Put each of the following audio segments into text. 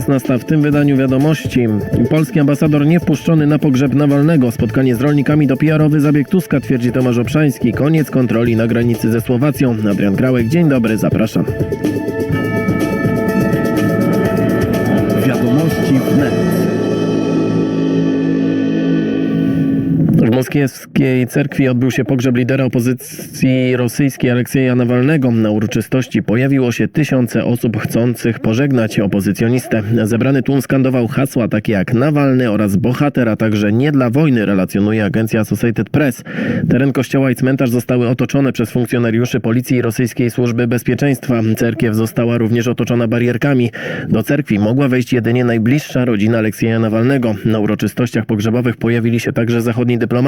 16 w tym wydaniu wiadomości. Polski ambasador nie wpuszczony na pogrzeb Nawalnego. Spotkanie z rolnikami to PR-owy zabieg Tuska, twierdzi Tomasz Obszański. Koniec kontroli na granicy ze Słowacją. Adrian Grałek, dzień dobry, zapraszam. Moskiewskiej cerkwi odbył się pogrzeb lidera opozycji rosyjskiej Aleksieja Nawalnego. Na uroczystości pojawiło się tysiące osób chcących pożegnać opozycjonistę. Zebrany tłum skandował hasła takie jak Nawalny oraz bohater, a także nie dla wojny, relacjonuje agencja Associated Press. Teren kościoła i cmentarz zostały otoczone przez funkcjonariuszy policji i rosyjskiej służby bezpieczeństwa. Cerkiew została również otoczona barierkami. Do cerkwi mogła wejść jedynie najbliższa rodzina Aleksieja Nawalnego. Na uroczystościach pogrzebowych pojawili się także zachodni dyplomaci,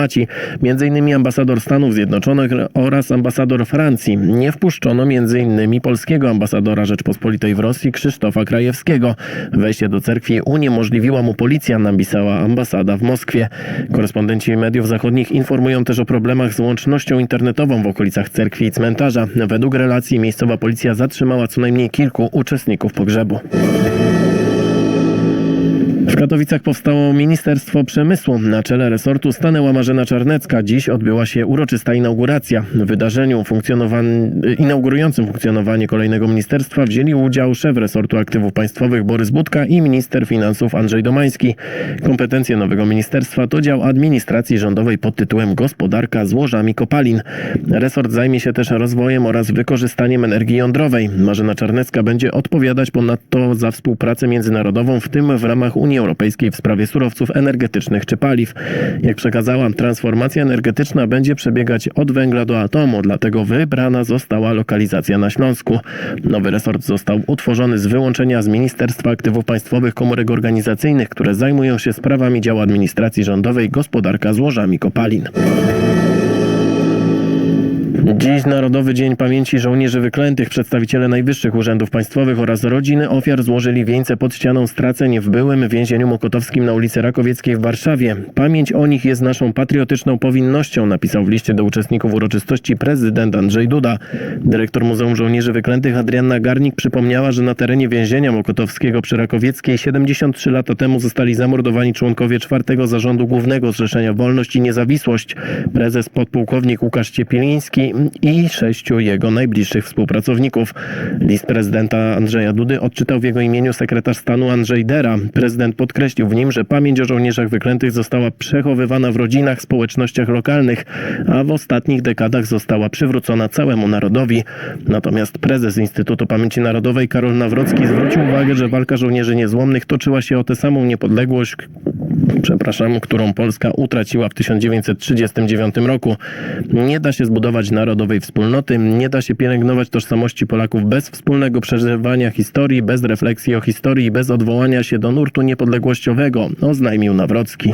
m.in. ambasador Stanów Zjednoczonych oraz ambasador Francji. Nie wpuszczono m.in. polskiego ambasadora Rzeczpospolitej w Rosji Krzysztofa Krajewskiego. Wejście do cerkwi uniemożliwiła mu policja, napisała ambasada w Moskwie. Korespondenci mediów zachodnich informują też o problemach z łącznością internetową w okolicach cerkwi i cmentarza. Według relacji miejscowa policja zatrzymała co najmniej kilku uczestników pogrzebu. W Katowicach powstało Ministerstwo Przemysłu. Na czele resortu stanęła Marzena Czarnecka. Dziś odbyła się uroczysta inauguracja. W wydarzeniu funkcjonowan... inaugurującym funkcjonowanie kolejnego ministerstwa wzięli udział szef resortu aktywów państwowych Borys Budka i minister finansów Andrzej Domański. Kompetencje nowego ministerstwa to dział administracji rządowej pod tytułem Gospodarka złożami kopalin. Resort zajmie się też rozwojem oraz wykorzystaniem energii jądrowej. Marzena Czarnecka będzie odpowiadać ponadto za współpracę międzynarodową, w tym w ramach Unii Europejskiej w sprawie surowców energetycznych czy paliw. Jak przekazała, transformacja energetyczna będzie przebiegać od węgla do atomu, dlatego wybrana została lokalizacja na Śląsku. Nowy resort został utworzony z wyłączenia z Ministerstwa Aktywów Państwowych komórek organizacyjnych, które zajmują się sprawami działu administracji rządowej gospodarka złożami kopalin. Dziś Narodowy Dzień Pamięci Żołnierzy Wyklętych. Przedstawiciele najwyższych urzędów państwowych oraz rodziny ofiar złożyli wieńce pod ścianą straceń w byłym więzieniu mokotowskim na ulicy Rakowieckiej w Warszawie. Pamięć o nich jest naszą patriotyczną powinnością, napisał w liście do uczestników uroczystości prezydent Andrzej Duda. Dyrektor Muzeum Żołnierzy Wyklętych Adrianna Garnik przypomniała, że na terenie więzienia mokotowskiego przy Rakowieckiej 73 lata temu zostali zamordowani członkowie czwartego zarządu głównego Zrzeszenia Wolność i Niezawisłość, prezes podpułkownik Łukasz Ciepliński i sześciu jego najbliższych współpracowników. List prezydenta Andrzeja Dudy odczytał w jego imieniu sekretarz stanu Andrzej Dera. Prezydent podkreślił w nim, że pamięć o żołnierzach wyklętych została przechowywana w rodzinach, społecznościach lokalnych, a w ostatnich dekadach została przywrócona całemu narodowi. Natomiast prezes Instytutu Pamięci Narodowej Karol Nawrocki zwrócił uwagę, że walka żołnierzy niezłomnych toczyła się o tę samą niepodległość, przepraszam, którą Polska utraciła w 1939 roku. Nie da się zbudować narodowej wspólnoty, nie da się pielęgnować tożsamości Polaków bez wspólnego przeżywania historii, bez refleksji o historii bez odwołania się do nurtu niepodległościowego, oznajmił Nawrocki.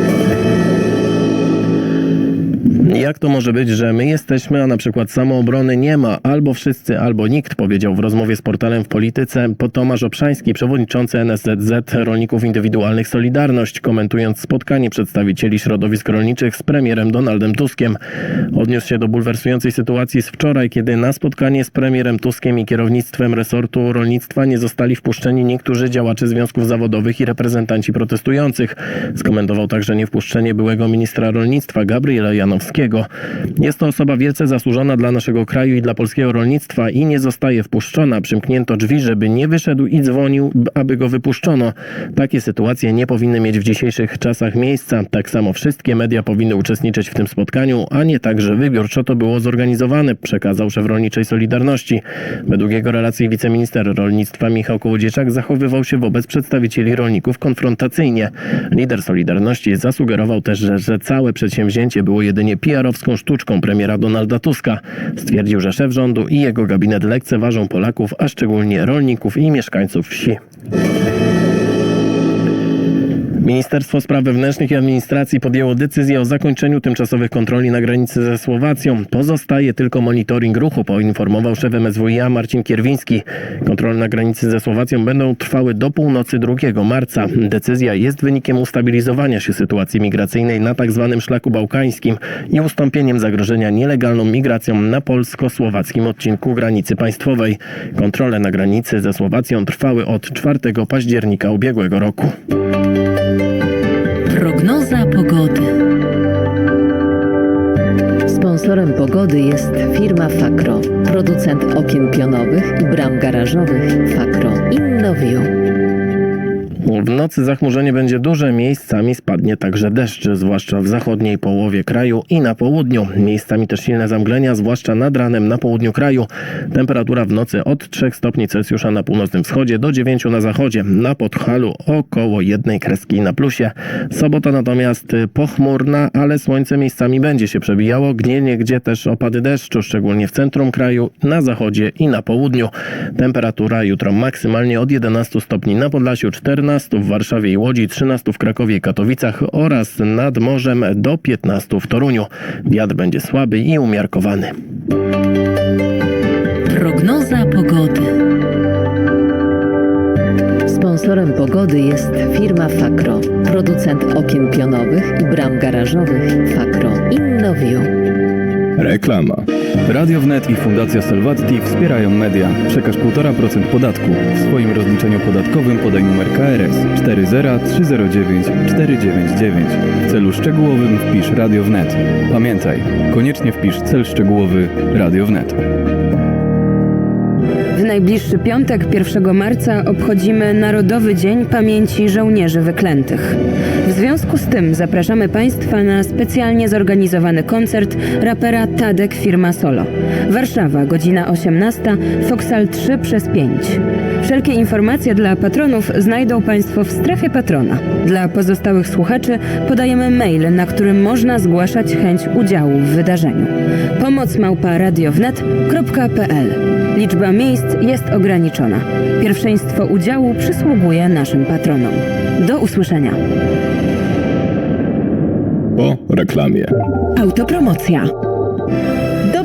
Jak to może być, że my jesteśmy, a na przykład samoobrony nie ma, albo wszyscy, albo nikt, powiedział w rozmowie z portalem w polityce po Tomasz Obszański, przewodniczący NSZZ Rolników Indywidualnych Solidarność, komentując spotkanie przedstawicieli środowisk rolniczych z premierem Donaldem Tuskiem. Odniósł się do bulwersującej sytuacji z wczoraj, kiedy na spotkanie z premierem Tuskiem i kierownictwem resortu rolnictwa nie zostali wpuszczeni niektórzy działacze związków zawodowych i reprezentanci protestujących. Skomentował także niewpuszczenie byłego ministra rolnictwa Gabriela Janowskiego. Jest to osoba wielce zasłużona dla naszego kraju i dla polskiego rolnictwa i nie zostaje wpuszczona. Przymknięto drzwi, żeby nie wyszedł i dzwonił, aby go wypuszczono. Takie sytuacje nie powinny mieć w dzisiejszych czasach miejsca. Tak samo wszystkie media powinny uczestniczyć w tym spotkaniu, a nie tak, że wybiórczo to było zorganizowane, przekazał szef Rolniczej Solidarności. Według jego relacji wiceminister rolnictwa Michał Kołodziejczak zachowywał się wobec przedstawicieli rolników konfrontacyjnie. Lider Solidarności zasugerował też, że, że całe przedsięwzięcie było jedynie PR-owską sztuczką premiera Donalda Tuska. Stwierdził, że szef rządu i jego gabinet lekceważą Polaków, a szczególnie rolników i mieszkańców wsi. Ministerstwo Spraw Wewnętrznych i Administracji podjęło decyzję o zakończeniu tymczasowych kontroli na granicy ze Słowacją. Pozostaje tylko monitoring ruchu, poinformował szef MSWiA Marcin Kierwiński. Kontrole na granicy ze Słowacją będą trwały do północy 2 marca. Decyzja jest wynikiem ustabilizowania się sytuacji migracyjnej na tzw. szlaku bałkańskim i ustąpieniem zagrożenia nielegalną migracją na polsko-słowackim odcinku granicy państwowej. Kontrole na granicy ze Słowacją trwały od 4 października ubiegłego roku. Prognoza pogody. Sponsorem pogody jest firma Fakro, producent okien pionowych i bram garażowych Fakro Innovio. W nocy zachmurzenie będzie duże, miejscami spadnie także deszcz, zwłaszcza w zachodniej połowie kraju i na południu. Miejscami też silne zamglenia, zwłaszcza nad ranem na południu kraju. Temperatura w nocy od 3 stopni Celsjusza na północnym wschodzie do 9 na zachodzie. Na Podhalu około jednej kreski na plusie. Sobota natomiast pochmurna, ale słońce miejscami będzie się przebijało. Gnie gdzie też opady deszczu, szczególnie w centrum kraju, na zachodzie i na południu. Temperatura jutro maksymalnie od 11 stopni na Podlasiu, 14 w Warszawie i Łodzi, 13 w Krakowie i Katowicach oraz nad morzem do 15 w Toruniu. Wiatr będzie słaby i umiarkowany. Prognoza pogody. Sponsorem pogody jest firma Fakro, producent okien pionowych i bram garażowych Fakro Innovio. Reklama. Radio Wnet i Fundacja Salvatti wspierają media. Przekaż 1,5% podatku. W swoim rozliczeniu podatkowym podaj numer KRS 40309 499. W celu szczegółowym wpisz Radio Wnet. Pamiętaj, koniecznie wpisz cel szczegółowy Radio Wnet. W najbliższy piątek, 1 marca, obchodzimy Narodowy Dzień Pamięci Żołnierzy Wyklętych. W związku z tym zapraszamy Państwa na specjalnie zorganizowany koncert rapera Tadek Firma Solo. Warszawa, godzina 18, Foksal 3 przez 5. Wszelkie informacje dla patronów znajdą Państwo w strefie patrona. Dla pozostałych słuchaczy podajemy mail, na którym można zgłaszać chęć udziału w wydarzeniu. Pomoc małpa radiownet.pl Liczba miejsc jest ograniczona. Pierwszeństwo udziału przysługuje naszym patronom. Do usłyszenia. Po reklamie. Autopromocja.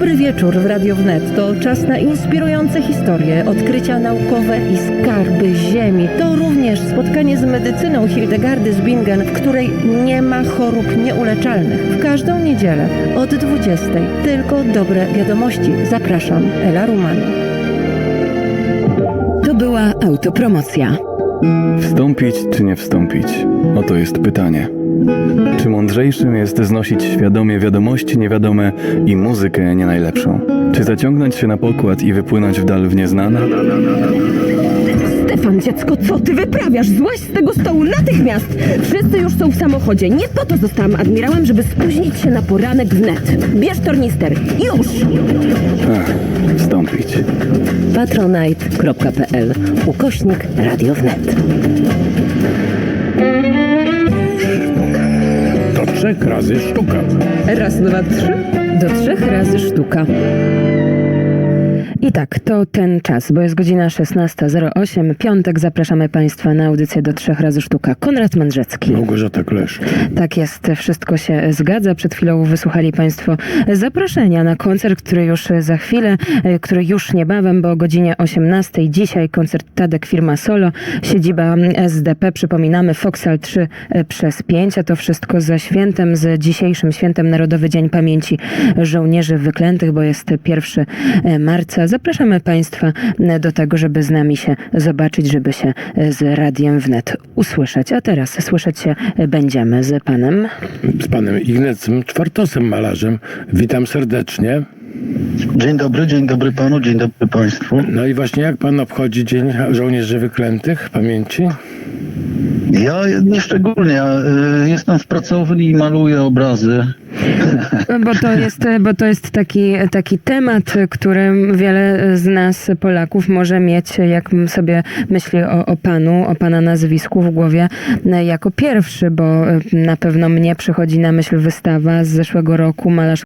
Dobry wieczór w Radio Wnet. To czas na inspirujące historie, odkrycia naukowe i skarby ziemi. To również spotkanie z medycyną Hildegardy z Bingen, w której nie ma chorób nieuleczalnych. W każdą niedzielę od 20. Tylko dobre wiadomości. Zapraszam, Ela Ruman. To była autopromocja. Wstąpić czy nie wstąpić? Oto jest pytanie. Czy mądrzejszym jest znosić świadomie wiadomości niewiadome i muzykę nie najlepszą? Czy zaciągnąć się na pokład i wypłynąć w dal w nieznane? Stefan, dziecko, co ty wyprawiasz? Złaź z tego stołu natychmiast! Wszyscy już są w samochodzie. Nie po to zostałam admirałem, żeby spóźnić się na poranek wnet. Bierz tornister. Już! Ach, wstąpić. patronite.pl ukośnik Radio Wnet. Trzech razy sztuka. Raz, dwa, trzy. Do trzech razy sztuka. I tak, to ten czas, bo jest godzina 16.08. Piątek zapraszamy Państwa na audycję do trzech razy sztuka. Konrad Mędrzecki. Małgorzata Klesz. Tak jest, wszystko się zgadza. Przed chwilą wysłuchali Państwo zaproszenia na koncert, który już za chwilę, e, który już niebawem, bo o godzinie 18 dzisiaj koncert Tadek Firma Solo, siedziba SDP, przypominamy Foksal 3 przez 5, a to wszystko ze świętem, z dzisiejszym świętem Narodowy Dzień Pamięci Żołnierzy Wyklętych, bo jest 1 marca. Zapraszamy Państwa do tego, żeby z nami się zobaczyć, żeby się z Radiem Wnet usłyszeć. A teraz słyszeć się będziemy z Panem Z panem Ignacym Czwartosem, malarzem. Witam serdecznie. Dzień dobry, dzień dobry panu, dzień dobry państwu. No i właśnie jak pan obchodzi Dzień Żołnierzy Wyklętych Pamięci? Ja nieszczególnie, ja, y, jestem w pracowni i maluję obrazy. Bo to jest, bo to jest taki, taki temat, który wiele z nas, Polaków, może mieć, jak sobie myśli o, o panu, o pana nazwisku w głowie, jako pierwszy, bo na pewno mnie przychodzi na myśl wystawa z zeszłego roku, malarz